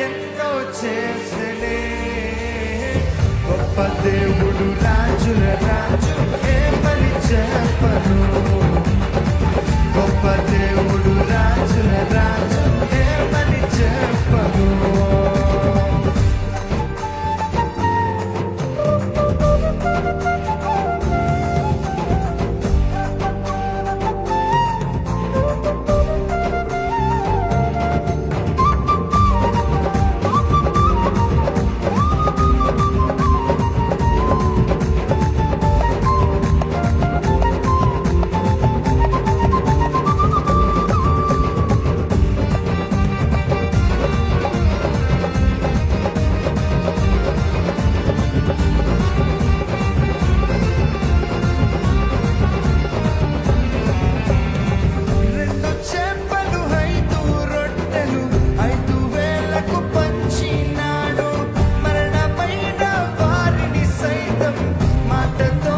ఎంతో చేసలే. గొప్ప దేవుడు రాజుల రా I don't know.